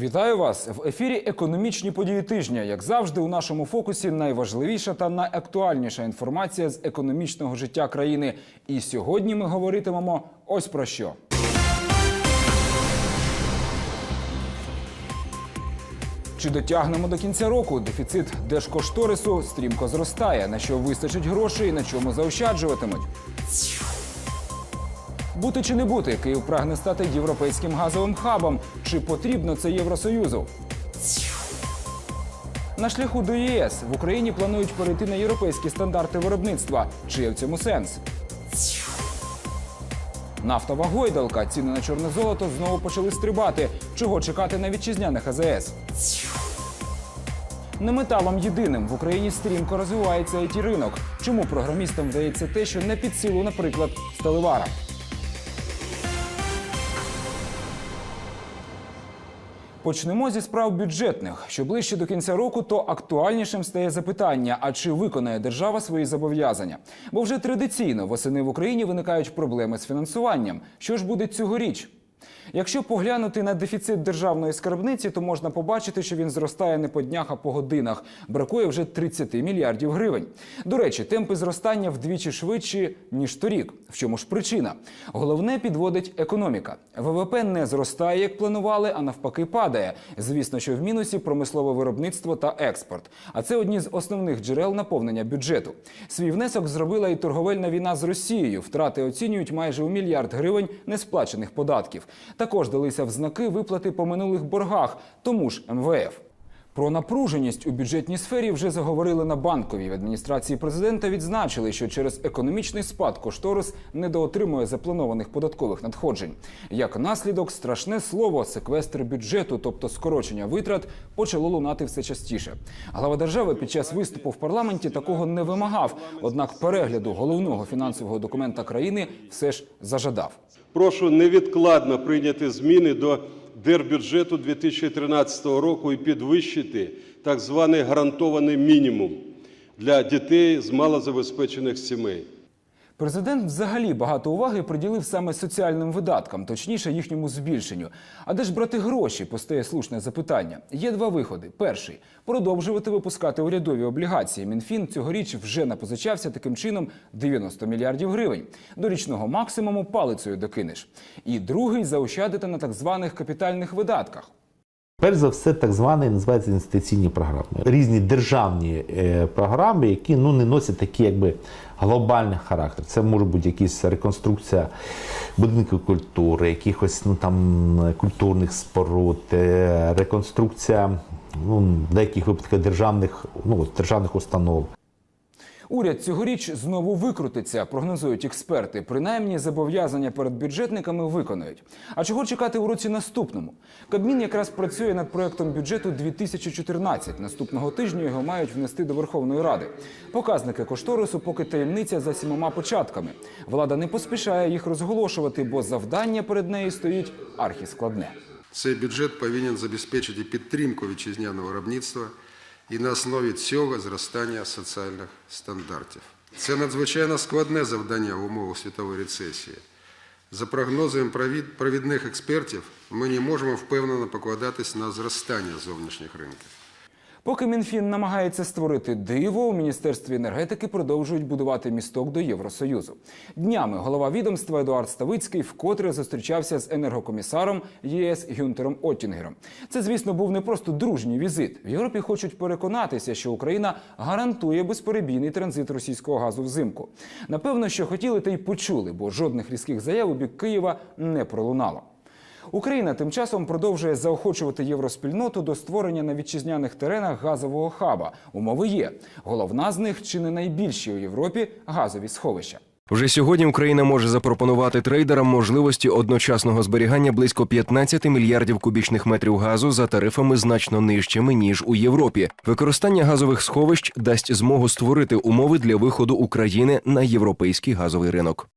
Вітаю вас в ефірі Економічні події тижня. Як завжди, у нашому фокусі найважливіша та найактуальніша інформація з економічного життя країни. І сьогодні ми говоритимемо ось про що. Чи дотягнемо до кінця року? Дефіцит держкошторису стрімко зростає. На що вистачить грошей і на чому заощаджуватимуть? Бути чи не бути, Київ прагне стати європейським газовим хабом. Чи потрібно це Євросоюзу? На шляху до ЄС в Україні планують перейти на європейські стандарти виробництва. Чи є в цьому сенс? Нафтова гойдалка, ціни на чорне золото знову почали стрибати. Чого чекати на вітчизняних АЗС? Не металом єдиним в Україні стрімко розвивається it ринок. Чому програмістам вдається те, що не під силу, наприклад, сталевара? Почнемо зі справ бюджетних. Що ближче до кінця року, то актуальнішим стає запитання: а чи виконає держава свої зобов'язання? Бо вже традиційно восени в Україні виникають проблеми з фінансуванням. Що ж буде цьогоріч? Якщо поглянути на дефіцит державної скарбниці, то можна побачити, що він зростає не по днях, а по годинах. Бракує вже 30 мільярдів гривень. До речі, темпи зростання вдвічі швидші ніж торік. В чому ж причина? Головне підводить економіка. ВВП не зростає, як планували, а навпаки, падає. Звісно, що в мінусі промислове виробництво та експорт. А це одні з основних джерел наповнення бюджету. Свій внесок зробила і торговельна війна з Росією. Втрати оцінюють майже у мільярд гривень несплачених податків. Також далися в знаки виплати по минулих боргах, тому ж МВФ. Про напруженість у бюджетній сфері вже заговорили на банковій. В адміністрації президента відзначили, що через економічний спад кошторис недоотримує запланованих податкових надходжень. Як наслідок, страшне слово секвестр бюджету, тобто скорочення витрат, почало лунати все частіше. Глава держави під час виступу в парламенті такого не вимагав. Однак перегляду головного фінансового документа країни все ж зажадав. Прошу невідкладно прийняти зміни до держбюджету 2013 року і підвищити так званий гарантований мінімум для дітей з малозабезпечених сімей. Президент взагалі багато уваги приділив саме соціальним видаткам, точніше їхньому збільшенню. А де ж брати гроші? Постає слушне запитання. Є два виходи. Перший продовжувати випускати урядові облігації. Мінфін цьогоріч вже напозичався таким чином 90 мільярдів гривень. До річного максимуму палицею докинеш. І другий заощадити на так званих капітальних видатках. Перш за все, так звані називаються інвестиційні програми. Різні державні е, програми, які ну не носять такий якби глобальний характер. Це може бути якась реконструкція будинків культури, якихось ну там культурних споруд, е, реконструкція ну деяких випадках державних ну державних установ. Уряд цьогоріч знову викрутиться, прогнозують експерти. Принаймні зобов'язання перед бюджетниками виконають. А чого чекати у році наступному? Кабмін якраз працює над проектом бюджету 2014. Наступного тижня його мають внести до Верховної Ради. Показники кошторису поки таємниця за сімома початками. Влада не поспішає їх розголошувати, бо завдання перед нею стоїть архіскладне. Цей бюджет повинен забезпечити підтримку вітчизняного виробництва і на основі цього зростання соціальних стандартів. Це надзвичайно складне завдання в умовах світової рецесії. За прогнозами провідних експертів, ми не можемо впевнено покладатись на зростання зовнішніх ринків. Поки Мінфін намагається створити диво, у міністерстві енергетики продовжують будувати місток до Євросоюзу. Днями голова відомства Едуард Ставицький вкотре зустрічався з енергокомісаром ЄС Гюнтером Оттінгером. Це, звісно, був не просто дружній візит. В Європі хочуть переконатися, що Україна гарантує безперебійний транзит російського газу взимку. Напевно, що хотіли, та й почули, бо жодних різких заяв у бік Києва не пролунало. Україна тим часом продовжує заохочувати євроспільноту до створення на вітчизняних теренах газового хаба. Умови є. Головна з них чи не найбільші у Європі газові сховища. Вже сьогодні Україна може запропонувати трейдерам можливості одночасного зберігання близько 15 мільярдів кубічних метрів газу за тарифами значно нижчими ніж у Європі. Використання газових сховищ дасть змогу створити умови для виходу України на європейський газовий ринок.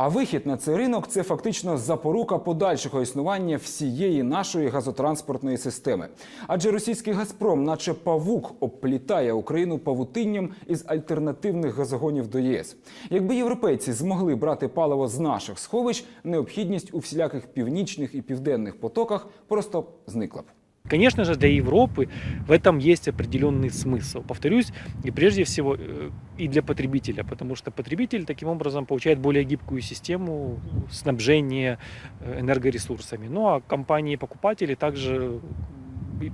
А вихід на цей ринок це фактично запорука подальшого існування всієї нашої газотранспортної системи. Адже російський Газпром, наче павук, обплітає Україну павутинням із альтернативних газогонів до ЄС. Якби європейці змогли брати паливо з наших сховищ, необхідність у всіляких північних і південних потоках просто зникла б. Конечно же, для Европы в этом есть определенный смысл. Повторюсь, и прежде всего э, и для потребителя, потому что потребитель таким образом получает более гибкую систему снабжения э, энергоресурсами. Ну а компании-покупатели также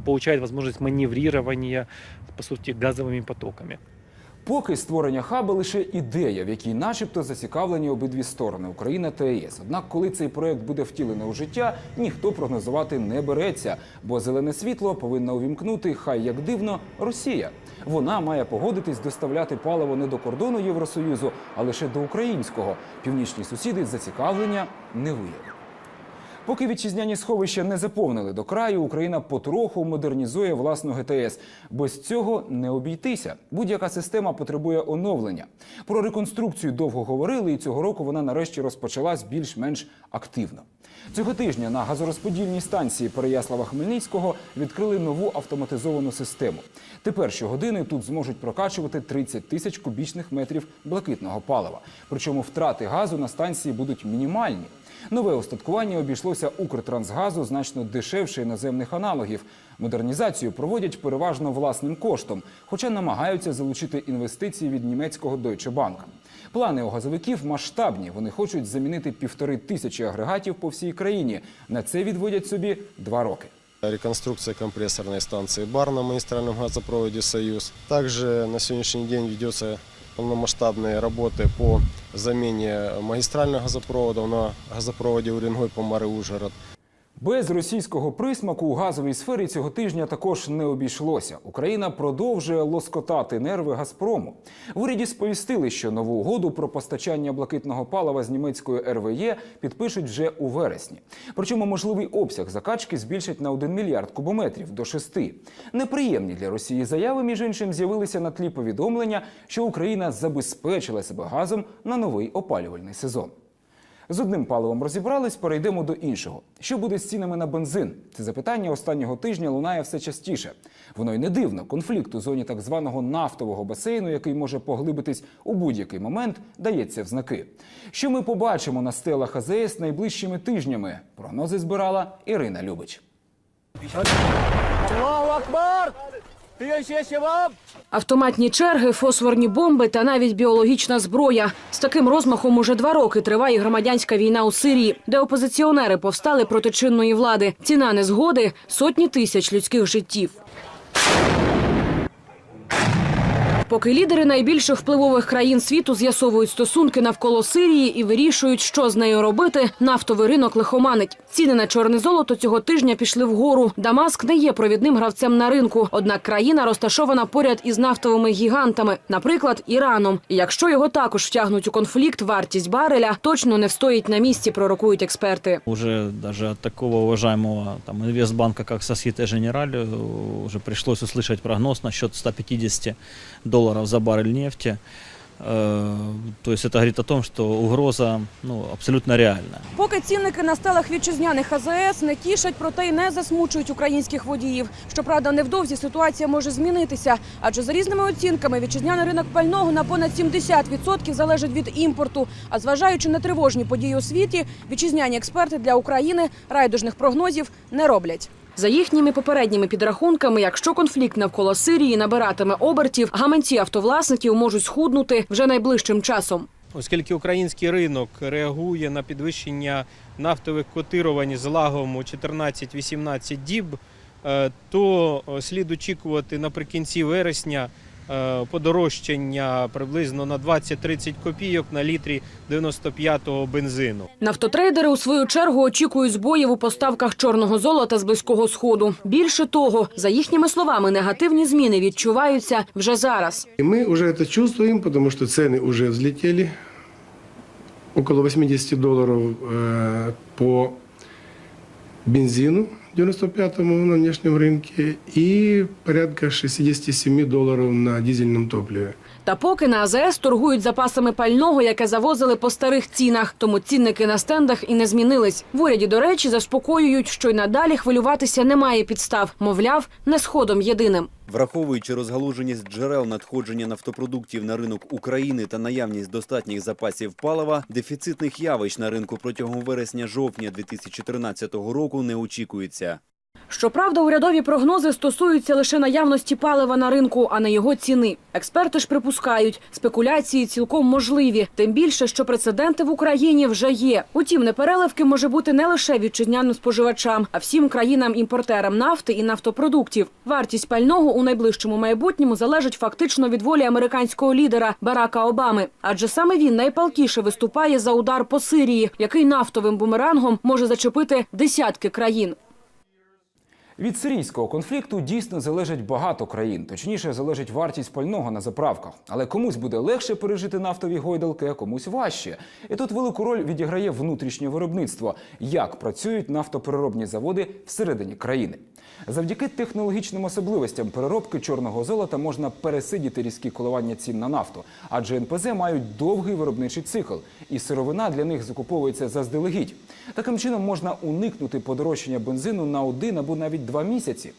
получают возможность маневрирования, по сути, газовыми потоками. Поки створення хаба лише ідея, в якій, начебто, зацікавлені обидві сторони Україна та ЄС. Однак, коли цей проект буде втілений у життя, ніхто прогнозувати не береться, бо зелене світло повинна увімкнути, хай як дивно, Росія. Вона має погодитись доставляти паливо не до кордону Євросоюзу, а лише до українського. Північні сусіди зацікавлення не виявили. Поки вітчизняні сховища не заповнили до краю, Україна потроху модернізує власну ГТС. Без цього не обійтися. Будь-яка система потребує оновлення. Про реконструкцію довго говорили, і цього року вона нарешті розпочалась більш-менш активно. Цього тижня на газорозподільній станції Переяслава Хмельницького відкрили нову автоматизовану систему. Тепер щогодини тут зможуть прокачувати 30 тисяч кубічних метрів блакитного палива. Причому втрати газу на станції будуть мінімальні. Нове устаткування обійшлося Укртрансгазу значно дешевше іноземних аналогів. Модернізацію проводять переважно власним коштом, хоча намагаються залучити інвестиції від німецького Bank. Плани у газовиків масштабні. Вони хочуть замінити півтори тисячі агрегатів по всій країні. На це відводять собі два роки. Реконструкция компрессорной станции БАР на магистральном газопроводе «Союз». Также на сегодняшний день ведется полномасштабные работы по замене магистральных газопроводов на газопроводе Уренгой по Ужгород. Без російського присмаку у газовій сфері цього тижня також не обійшлося. Україна продовжує лоскотати нерви Газпрому. В уряді сповістили, що нову угоду про постачання блакитного палива з німецької РВЄ підпишуть вже у вересні. Причому можливий обсяг закачки збільшать на 1 мільярд кубометрів до 6. Неприємні для Росії заяви, між іншим, з'явилися на тлі повідомлення, що Україна забезпечила себе газом на новий опалювальний сезон. З одним паливом розібрались, перейдемо до іншого. Що буде з цінами на бензин? Це запитання останнього тижня лунає все частіше. Воно й не дивно. Конфлікт у зоні так званого нафтового басейну, який може поглибитись у будь-який момент, дається в знаки. Що ми побачимо на стелах АЗС найближчими тижнями? Прогнози збирала Ірина Любич. Автоматні черги, фосфорні бомби та навіть біологічна зброя. З таким розмахом уже два роки триває громадянська війна у Сирії, де опозиціонери повстали проти чинної влади. Ціна незгоди сотні тисяч людських життів. Поки лідери найбільших впливових країн світу з'ясовують стосунки навколо Сирії і вирішують, що з нею робити, нафтовий ринок лихоманить. Ціни на чорне золото цього тижня пішли вгору. Дамаск не є провідним гравцем на ринку. Однак країна розташована поряд із нафтовими гігантами, наприклад, Іраном. І якщо його також втягнуть у конфлікт, вартість бареля точно не встоїть на місці, пророкують експерти. Уже от такого уважаемого там, как Societe Generale, э, уже пришлось услышать прогноз насчет 150 долларов за баррель нефти. Э, То есть это говорит о том, что угроза ну, абсолютно реальна. Поки цінники на стелах вітчизняних АЗС не тішать, проте й не засмучують українських водіїв. Щоправда, невдовзі ситуація може змінитися, адже за різними оцінками вітчизняний ринок пального на понад 70% залежить від імпорту. А зважаючи на тривожні події у світі, вітчизняні експерти для України райдужних прогнозів не роблять. За їхніми попередніми підрахунками, якщо конфлікт навколо Сирії набиратиме обертів, гаманці автовласників можуть схуднути вже найближчим часом. Оскільки український ринок реагує на підвищення нафтових котирувань з лагом у 14-18 діб, е, то е, слід очікувати наприкінці вересня подорожчання приблизно на 20-30 копійок на літрі 95-го бензину. Нафтотрейдери у свою чергу очікують збоїв у поставках чорного золота з близького сходу. Більше того, за їхніми словами, негативні зміни відчуваються вже зараз. И мы уже это чувствуем, потому что цены уже взлетели. Около 80 долларов э, по бензину 95-му на внешнем рынке и порядка 67 долларов на дизельном топливе. Та поки на АЗС торгують запасами пального, яке завозили по старих цінах, тому цінники на стендах і не змінились. В уряді, до речі, заспокоюють, що й надалі хвилюватися немає підстав. Мовляв, не сходом єдиним. Враховуючи розгалуженість джерел надходження нафтопродуктів на ринок України та наявність достатніх запасів палива, дефіцитних явищ на ринку протягом вересня-жовтня 2013 року не очікується. Щоправда, урядові прогнози стосуються лише наявності палива на ринку, а не його ціни. Експерти ж припускають, спекуляції цілком можливі, тим більше, що прецеденти в Україні вже є. Утім, непереливки може бути не лише вітчизняним споживачам, а всім країнам-імпортерам нафти і нафтопродуктів. Вартість пального у найближчому майбутньому залежить фактично від волі американського лідера Барака Обами, адже саме він найпалкіше виступає за удар по Сирії, який нафтовим бумерангом може зачепити десятки країн. Від сирійського конфлікту дійсно залежить багато країн. Точніше, залежить вартість пального на заправках. Але комусь буде легше пережити нафтові гойдалки, а комусь важче. І тут велику роль відіграє внутрішнє виробництво, як працюють нафтопереробні заводи всередині країни. Завдяки технологічним особливостям переробки чорного золота можна пересидіти різкі коливання цін на нафту, адже НПЗ мають довгий виробничий цикл, і сировина для них закуповується заздалегідь. Таким чином можна уникнути подорожчання бензину на один або навіть два місяці.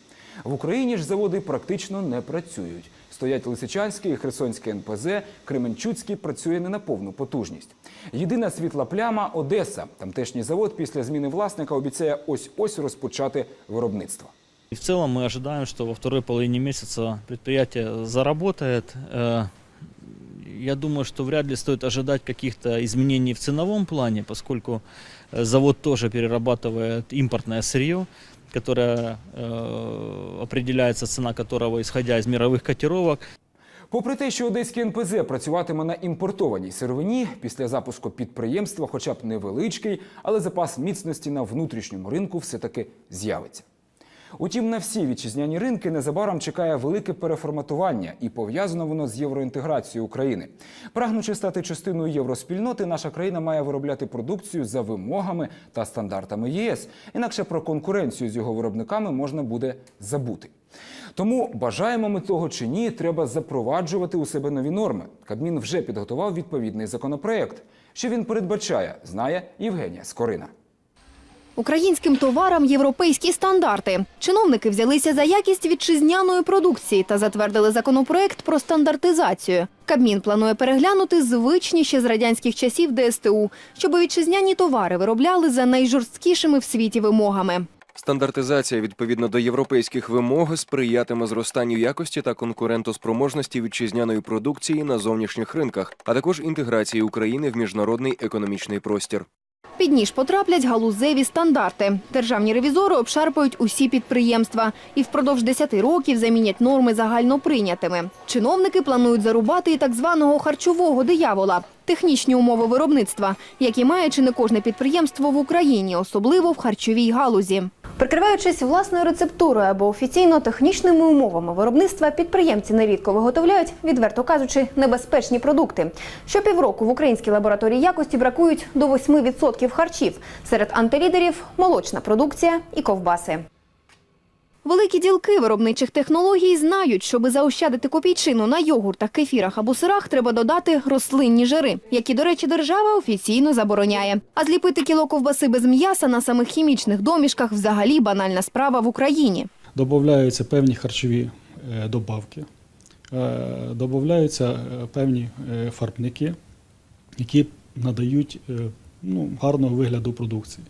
В Україні ж заводи практично не працюють. Стоять Лисичанський і Херсонський НПЗ, Кременчуцький працює не на повну потужність. Єдина світла пляма Одеса. Тамтешній завод після зміни власника обіцяє ось-ось розпочати виробництво. И в целом мы ожидаем, что во второй половине месяца предприятие заработает. Э, Я думаю, что вряд ли стоит ожидать каких-то изменений в ценовом плане, поскольку э, завод тоже перерабатывает импортное сырье, которое э, определяется цена которого исходя из мировых котировок. Попри те, що одеський НПЗ працюватиме на імпортованій сировині, після запуску підприємства, хоча б невеличкий, але запас міцності на внутрішньому ринку все-таки з'явиться. Утім, на всі вітчизняні ринки незабаром чекає велике переформатування, і пов'язано воно з євроінтеграцією України. Прагнучи стати частиною євроспільноти, наша країна має виробляти продукцію за вимогами та стандартами ЄС. Інакше про конкуренцію з його виробниками можна буде забути. Тому бажаємо ми того чи ні, треба запроваджувати у себе нові норми. Кабмін вже підготував відповідний законопроект. Що він передбачає, знає Євгенія Скорина. Українським товарам європейські стандарти. Чиновники взялися за якість вітчизняної продукції та затвердили законопроект про стандартизацію. Кабмін планує переглянути звичні ще з радянських часів ДСТУ, щоб вітчизняні товари виробляли за найжорсткішими в світі вимогами. Стандартизація відповідно до європейських вимог сприятиме зростанню якості та конкурентоспроможності вітчизняної продукції на зовнішніх ринках, а також інтеграції України в міжнародний економічний простір. Під ніж потраплять галузеві стандарти. Державні ревізори обшарпають усі підприємства і впродовж 10 років замінять норми загальноприйнятими. Чиновники планують зарубати і так званого харчового диявола – технічні умови виробництва, які має чи не кожне підприємство в Україні, особливо в харчовій галузі. Прикриваючись власною рецептурою або офіційно технічними умовами виробництва, підприємці нерідко виготовляють, відверто кажучи, небезпечні продукти. Щопівроку в українській лабораторії якості бракують до 8% харчів. Серед антилідерів – молочна продукція і ковбаси. Великі ділки виробничих технологій знають, щоби заощадити копійчину на йогуртах, кефірах або сирах, треба додати рослинні жири, які, до речі, держава офіційно забороняє. А зліпити кіло ковбаси без м'яса на самих хімічних домішках взагалі банальна справа в Україні. Додаються певні харчові е, добавки, е, додаються е, певні фарбники, які надають ну, гарного вигляду продукції.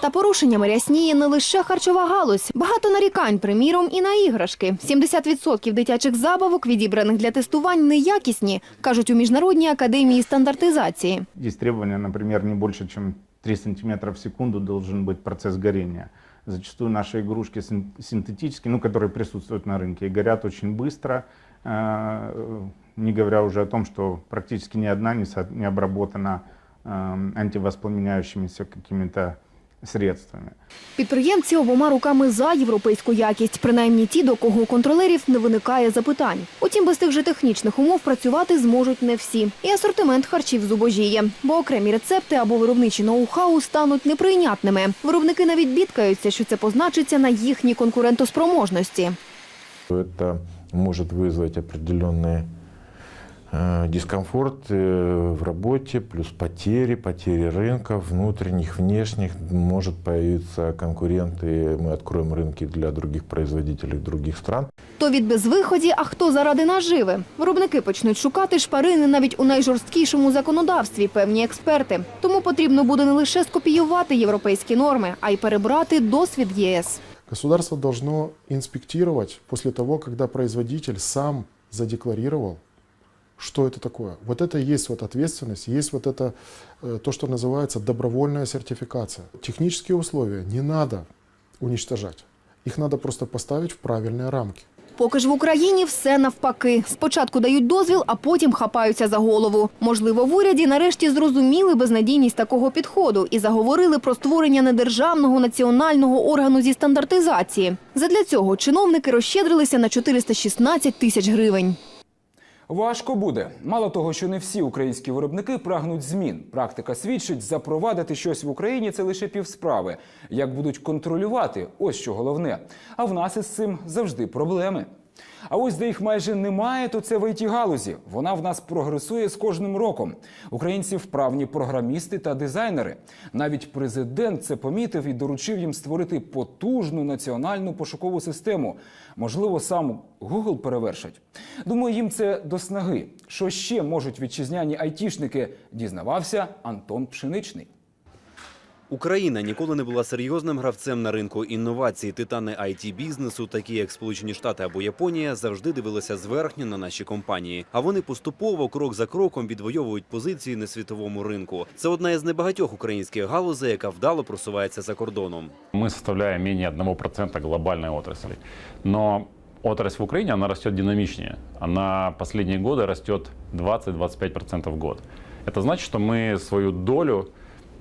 Та порушеннями рясніє не лише харчова галузь. Багато нарікань, приміром, і на іграшки. 70% дитячих забавок, відібраних для тестувань, неякісні, кажуть у Міжнародній академії стандартизації. Есть требования, например, не больше, чем 3 сантиметра в секунду должен быть процесс горения. Зачастую наши игрушки син- синтетические, ну, которые присутствуют на рынке, и горят очень быстро, э, не говоря уже о том, что практически ни одна не, со- не обработана э, антивоспламеняющимися какими-то средствами. Підприємці обома руками за європейську якість, принаймні ті, до кого у контролерів не виникає запитань. Утім, без тих же технічних умов працювати зможуть не всі. І асортимент харчів зубожіє, бо окремі рецепти або виробничі ноу-хау стануть неприйнятними. Виробники навіть бідкаються, що це позначиться на їхній конкурентоспроможності. Это может вызвать определенный э, дискомфорт э, в работе, плюс потери, потери рынка внутренних, внешних. Может появиться конкуренты, мы откроем рынки для других производителей других стран. То від безвиході, а хто заради наживи. Виробники почнуть шукати шпарини навіть у найжорсткішому законодавстві, певні експерти. Тому потрібно буде не лише скопіювати європейські норми, а й перебрати досвід ЄС. Государство должно инспектировать после того, когда производитель сам задекларировал, что это такое. Вот это и есть вот ответственность, есть вот это э, то, что называется добровольная сертификация. Технические условия не надо уничтожать. Их надо просто поставить в правильные рамки. Поки ж в Україні все навпаки. Спочатку дають дозвіл, а потім хапаються за голову. Можливо, в уряді нарешті зрозуміли безнадійність такого підходу і заговорили про створення недержавного національного органу зі стандартизації. Задля цього чиновники розщедрилися на 416 тисяч гривень. Важко буде. Мало того, що не всі українські виробники прагнуть змін. Практика свідчить, запровадити щось в Україні це лише півсправи. Як будуть контролювати, ось що головне. А в нас із цим завжди проблеми. А ось де їх майже немає, то це в it галузі. Вона в нас прогресує з кожним роком. Українці вправні програмісти та дизайнери. Навіть президент це помітив і доручив їм створити потужну національну пошукову систему. Можливо, сам Google перевершить. Думаю, їм це до снаги. Що ще можуть вітчизняні айтішники, дізнавався Антон Пшеничний. Україна ніколи не була серйозним гравцем на ринку інновацій. Титани it бізнесу, такі як Сполучені Штати або Японія, завжди дивилися зверхньо на наші компанії. А вони поступово, крок за кроком, відвоюють позиції на світовому ринку. Це одна із небагатьох українських галузей, яка вдало просувається за кордоном. Мы составляем менее 1% глобальной отрасли. Но отрасль в Украине, она растет динамичнее. Она последние годы растет 20-25% в год. Это значит, что мы свою долю э, св-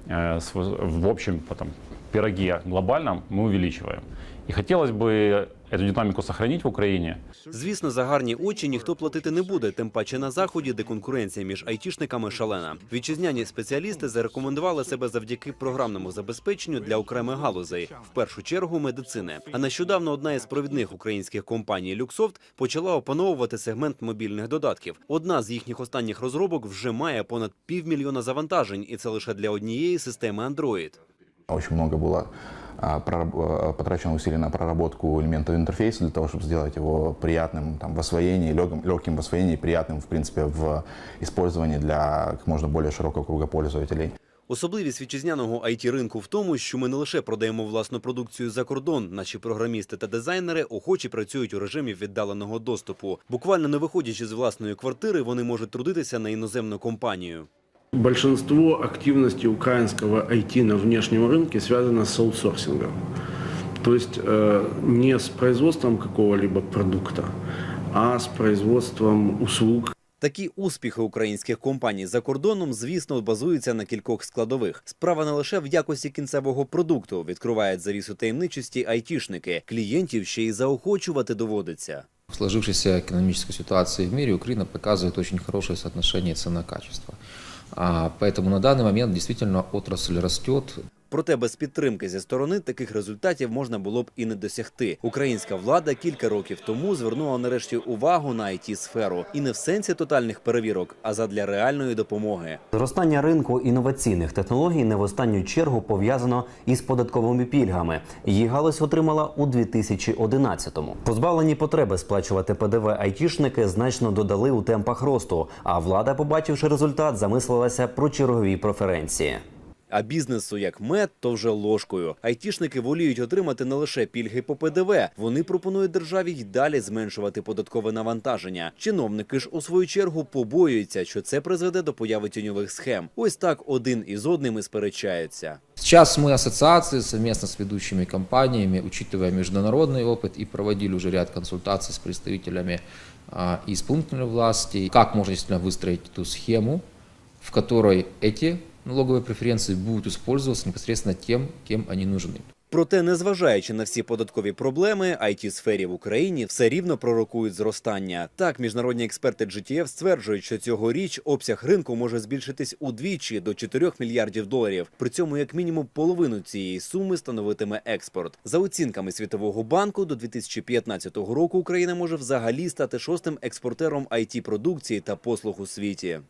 в общем потом, пироге глобальном мы увеличиваем. И хотелось бы эту динамику сохранить в Украине. Звісно, за гарні очі ніхто платити не буде, тим паче на заході, де конкуренція між айтішниками шалена. Вітчизняні спеціалісти зарекомендували себе завдяки програмному забезпеченню для окремих галузей, в першу чергу медицини. А нещодавно одна із провідних українських компаній Люксофт почала опановувати сегмент мобільних додатків. Одна з їхніх останніх розробок вже має понад півмільйона завантажень, і це лише для однієї системи Android. Очень много было а, прораб- а, потрачено усилий на проработку элементов интерфейса для того, чтобы сделать его приятным там, в освоении, легким, легким в освоении, приятным, в принципе, в использовании для как можно более широкого круга пользователей. Особливість вітчизняного it ринку в тому, що ми не лише продаємо власну продукцію за кордон. Наші програмісти та дизайнери охочі працюють у режимі віддаленого доступу. Буквально не виходячи з власної квартири, вони можуть трудитися на іноземну компанію. Большинство активности украинского IT на внешнем рынке связано с аутсорсингом. То есть э, не с производством какого-либо продукта, а с производством услуг. Такі успіхи українських компаній за кордоном, звісно, базуються на кількох складових. Справа не лише в якості кінцевого продукту, відкривають завісу таємничості айтішники. Клієнтів ще й заохочувати доводиться. В сложившейся экономической ситуации в мире Украина показывает очень хорошее соотношение цена-качество. Поэтому на данный момент действительно отрасль растет. Проте без підтримки зі сторони таких результатів можна було б і не досягти. Українська влада кілька років тому звернула нарешті увагу на it сферу і не в сенсі тотальних перевірок, а задля реальної допомоги. Зростання ринку інноваційних технологій не в останню чергу пов'язано із податковими пільгами. Її галузь отримала у 2011-му. Позбавлені потреби сплачувати ПДВ айтішники значно додали у темпах росту. А влада, побачивши результат, замислилася про чергові преференції А бізнесу як мед, то вже ложкою. Айтішники воліють отримати не лише пільги по ПДВ. Вони пропонують державі й далі зменшувати податкове навантаження. Чиновники ж у свою чергу побоюються, що це призведе до появи тіньових схем. Ось так один із одним і сперечаються. Сейчас мы ассоциации совместно с ведущими компаниями, учитывая международный опыт, и проводили уже ряд консультаций с представителями а, и исполнительной власти, как можно действительно выстроить ту схему, в которой эти налоговые преференции будут использоваться непосредственно тем, кем они нужны. Проте, незважаючи на всі податкові проблеми, it сфері в Україні все рівно пророкують зростання. Так, міжнародні експерти GTF стверджують, що цьогоріч обсяг ринку може збільшитись удвічі до 4 мільярдів доларів. При цьому як мінімум половину цієї суми становитиме експорт. За оцінками Світового банку, до 2015 року Україна може взагалі стати шостим експортером it продукції та послуг у світі.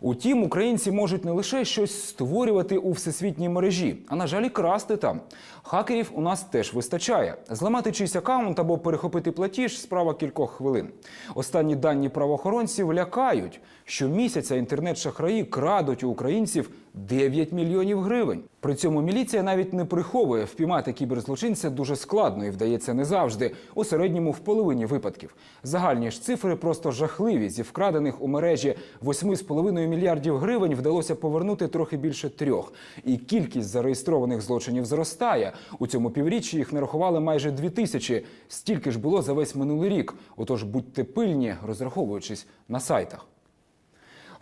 Утім, українці можуть не лише щось створювати у всесвітній мережі, а на жаль, і красти там. Хакерів у нас теж вистачає. Зламати чийсь аккаунт або перехопити платіж справа кількох хвилин. Останні дані правоохоронців лякають. Щомісяця інтернет-шахраї крадуть у українців 9 мільйонів гривень. При цьому міліція навіть не приховує впіймати кіберзлочинця дуже складно і вдається не завжди. У середньому в половині випадків. Загальні ж цифри просто жахливі. Зі вкрадених у мережі 8,5 мільярдів гривень вдалося повернути трохи більше трьох. І кількість зареєстрованих злочинів зростає. У цьому півріччі їх нарахували майже дві тисячі. Стільки ж було за весь минулий рік. Отож будьте пильні, розраховуючись на сайтах.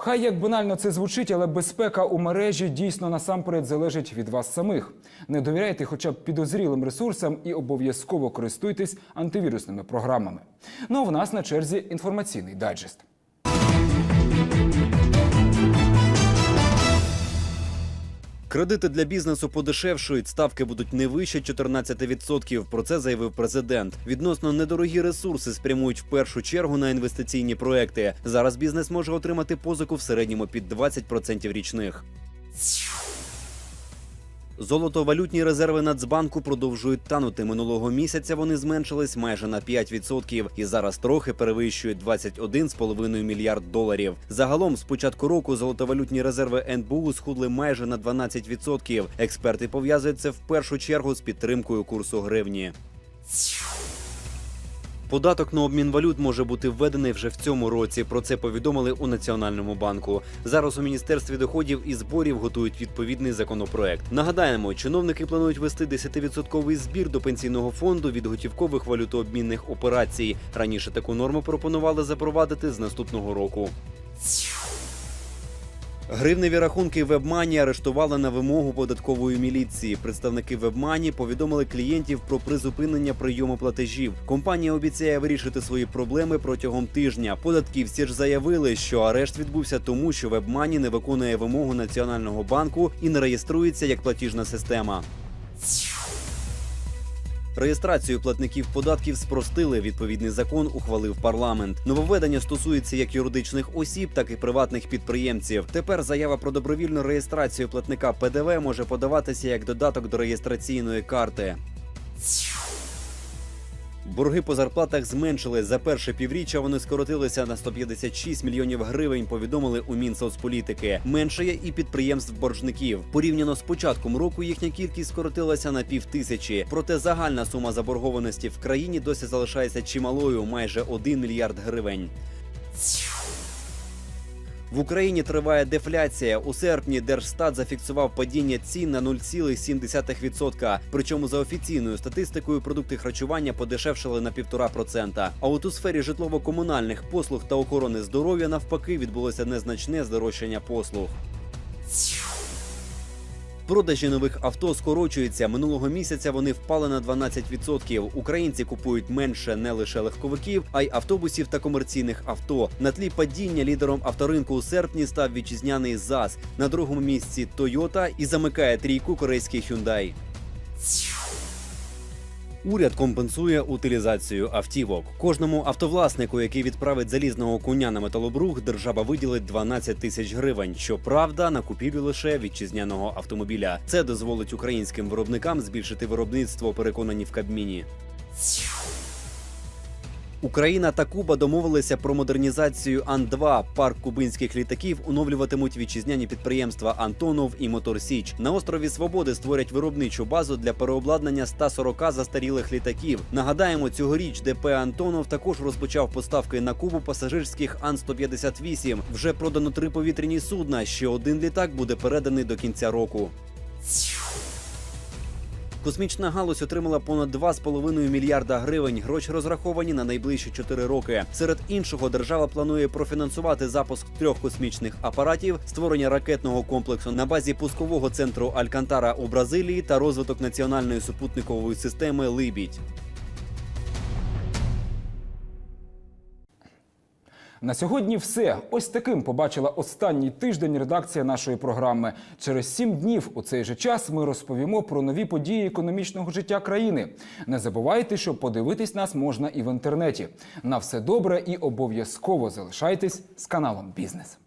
Хай як банально це звучить, але безпека у мережі дійсно насамперед залежить від вас самих. Не довіряйте хоча б підозрілим ресурсам і обов'язково користуйтесь антивірусними програмами. Ну а в нас на черзі інформаційний дайджест. Кредити для бізнесу подешевшують, ставки будуть не вище 14%. Про це заявив президент. Відносно недорогі ресурси спрямують в першу чергу на інвестиційні проекти. Зараз бізнес може отримати позику в середньому під 20% річних. Золотовалютні резерви Нацбанку продовжують танути. Минулого місяця вони зменшились майже на 5% і зараз трохи перевищують 21,5 мільярд доларів. Загалом з початку року золотовалютні резерви НБУ схудли майже на 12%. Експерти пов'язують це в першу чергу з підтримкою курсу гривні. Податок на обмін валют може бути введений вже в цьому році. Про це повідомили у Національному банку. Зараз у міністерстві доходів і зборів готують відповідний законопроект. Нагадаємо, чиновники планують вести 10% збір до пенсійного фонду від готівкових валютообмінних операцій. Раніше таку норму пропонували запровадити з наступного року. Гривневі рахунки Вебмані арештували на вимогу податкової міліції. Представники Вебмані повідомили клієнтів про призупинення прийому платежів. Компанія обіцяє вирішити свої проблеми протягом тижня. Податківці ж заявили, що арешт відбувся тому, що Вебмані не виконує вимогу національного банку і не реєструється як платіжна система. Реєстрацію платників податків спростили. Відповідний закон ухвалив парламент. Нововведення стосується як юридичних осіб, так і приватних підприємців. Тепер заява про добровільну реєстрацію платника ПДВ може подаватися як додаток до реєстраційної карти. Борги по зарплатах зменшили за перше півріччя. Вони скоротилися на 156 мільйонів гривень. Повідомили у Мінсоцполітики. Меншає і підприємств боржників. Порівняно з початком року їхня кількість скоротилася на півтисячі. Проте загальна сума заборгованості в країні досі залишається чималою майже 1 мільярд гривень. В Україні триває дефляція. У серпні Держстат зафіксував падіння цін на 0,7%. Причому за офіційною статистикою продукти харчування подешевшили на 1,5%. А от у сфері житлово-комунальних послуг та охорони здоров'я навпаки відбулося незначне здорожчання послуг. Продажі нових авто скорочуються. Минулого місяця вони впали на 12%. Українці купують менше не лише легковиків, а й автобусів та комерційних авто. На тлі падіння лідером авторинку у серпні став вітчизняний ЗАЗ. На другому місці Тойота і замикає трійку корейський Hyundai. Уряд компенсує утилізацію автівок. Кожному автовласнику, який відправить залізного коня на металобрух, держава виділить 12 тисяч гривень. Щоправда, на купівлю лише вітчизняного автомобіля. Це дозволить українським виробникам збільшити виробництво, переконані в Кабміні. Україна та Куба домовилися про модернізацію Ан-2. Парк кубинських літаків оновлюватимуть вітчизняні підприємства Антонов і Мотор Січ. На острові Свободи створять виробничу базу для переобладнання 140 застарілих літаків. Нагадаємо, цьогоріч ДП Антонов також розпочав поставки на Кубу пасажирських Ан-158. Вже продано три повітряні судна. Ще один літак буде переданий до кінця року. Космічна галузь отримала понад 2,5 мільярда гривень. Гроші розраховані на найближчі 4 роки. Серед іншого, держава планує профінансувати запуск трьох космічних апаратів, створення ракетного комплексу на базі пускового центру Алькантара у Бразилії та розвиток національної супутникової системи Либідь. На сьогодні все. Ось таким побачила останній тиждень редакція нашої програми. Через сім днів у цей же час ми розповімо про нові події економічного життя країни. Не забувайте, що подивитись нас можна і в інтернеті. На все добре і обов'язково залишайтесь з каналом Бізнес.